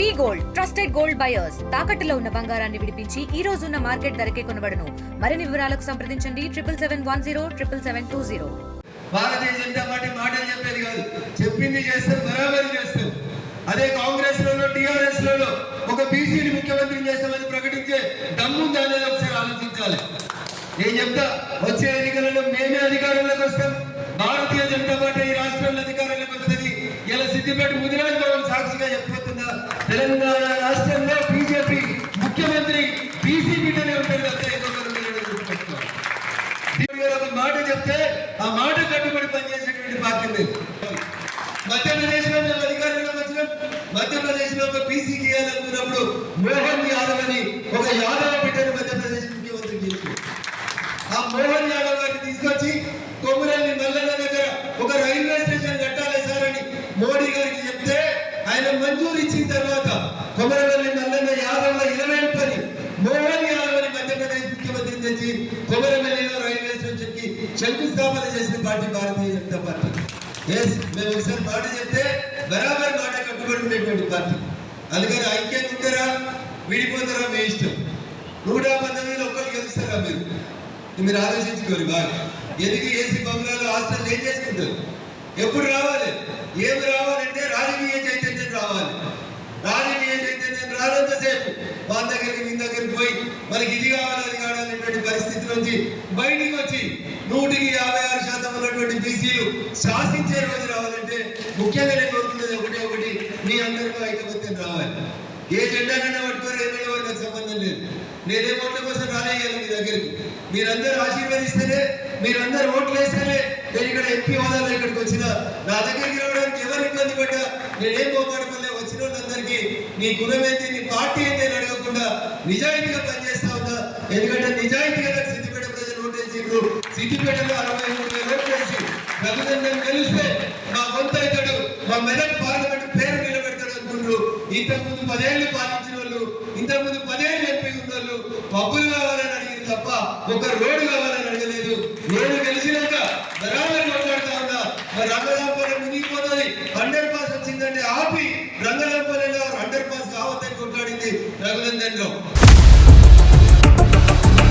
V gold trusted gold buyers. తాకట్టులో ఉన్న బంగారాన్ని విడిపించి ఈ రోజు ఉన్న మార్కెట్ ధరకే కొనబడను. మరిన్ని వివరాలకు సంప్రదించండి. Triple seven one zero triple seven two zero. Bharatiya Janata Party మాటలు చెప్పేది కాదు. చెప్పింది చేస్తారు బరాబరి చేస్తారు అదే కాంగ్రెస్ లోనో టిఆర్ఎస్ లోనో ఒక బీసీని ముఖ్యమంత్రిని చేస్తామని ప్రకటించే దమ్ముందా అనేది ఒకసారి ఆలోచించాలి. నేను చెప్తా వచ్చే ఎన్నికలలో మేమే అధికారంలోకి వస్తాం. భారతీయ జనతా పార్టీ ఈ రాష్ట్రంలో అధికారంలోకి వస్తుంది. ఇలా సిద్దిపేట ముదిరాజ్ సాక్షిగా చెప్తాను తెలంగాణ రాష్ట్రంలో బీజేపీ ముఖ్యమంత్రి బీసీ బిడ్డనే ఒక మాట చెప్తే ఆ మాట కట్టుబడి పనిచేసేటువంటి పార్టీ లేదు మధ్యప్రదేశ్లో మేము అధికారంలో వచ్చినాం. మధ్యప్రదేశ్లో ఒక బీసీ చేయాలనుకున్నప్పుడు మోహన్ యాదవ్ అని ఒక యాదవ బిడ్డను మధ్యప్రదేశ్ ముఖ్యమంత్రి చేసింది. ఆ మోహన్ యాదవ్ గారిని తీసుకొచ్చి కొమురల్లి మల్లన్న దగ్గర ఒక రైల్వే స్టేషన్ కట్టాలి సార్ అని మోడీ గారు చెప్తే మంజూరు ఇచ్చిన తర్వాత కొమరవెల్లి నల్లన్న యాదవ్ల ఇరవై పని మోహన్ యాదవ్ అని మధ్యప్రదేశ్ ముఖ్యమంత్రి తెచ్చి కొమరవెల్లిలో రైల్వే స్టేషన్కి శంకుస్థాపన చేసిన పార్టీ భారతీయ జనతా పార్టీ. ఎస్ మేము ఒకసారి మాట చెప్తే బరాబర్ మాట కట్టుబడి ఉండేటువంటి పార్టీ. అందుకని ఐక్యం ఉంటారా? విడిపోతారా? మీ ఇష్టం. నూట పంతొమ్మిదిలో ఒక్కరు గెలుస్తారా మీరు? మీరు ఆలోచించుకోరు బాగా. ఎందుకు ఏసీ బంగ్లాలో హాస్టల్ ఏం చేసుకుంటారు? ఎప్పుడు రావాలి? ఏమి రావాలి? నుంచి బయటికి వచ్చి నూటికి యాభై ఆరు శాతం ఉన్నటువంటి బీసీలు శాసించే రోజు రావాలంటే ముఖ్యంగా నేను కోరుకున్నది ఒకటి ఒకటి మీ అందరికీ ఐకమత్యం రావాలి. ఏ జెండా కన్నా పట్టుకోరు ఏమైనా నాకు సంబంధం లేదు. నేనే ఓట్ల కోసం రాలేయాలి మీ దగ్గరికి. మీరందరూ ఆశీర్వదిస్తేనే మీరందరూ ఓట్లు వేస్తేనే నేను ఇక్కడ ఎంపీ హోదాలో ఇక్కడికి వచ్చిన. నా దగ్గరికి రావడానికి ఎవరు ఇబ్బంది పడ్డా? నేనేం పోగొడపలే వచ్చిన వాళ్ళందరికీ నీ గుణం నీ పార్టీ ఏంటి అని అడగకుండా నిజాయితీగా పనిచేస్తా ఉన్నా ఎందుకంటే నిజాయితీగా నాకు సిద్దిపేట ప్రజలు ఓటేసిండ్రు సిద్దిపేటలో అరవై మూడు వేలు ఓట్లేసి రఘునందన్ గెలిస్తే మా వంత అవుతాడు. మా మెదక్ పార్లమెంట్ పేరు నిలబెడతాడు అనుకుంటారు ఇంతకుముందు పదేళ్ళు పాలించిన వాళ్ళు ఇంతకుముందు పదేళ్ళు ఎంపీ ఉన్న వాళ్ళు పబ్బులు కావాలని అడిగింది తప్ప ఒక రోడ్డు కావాలని అడగలేదు. నేను గెలిచినాక బరాబరి మాట్లాడుతా ఉన్నా. మరి రంగరాంపల్లి మునిగిపోతుంది. అండర్ పాస్ వచ్చిందంటే ఆపి రంగరాంపల్లిలో అండర్ పాస్ కావద్దని కొట్లాడింది రఘునందన్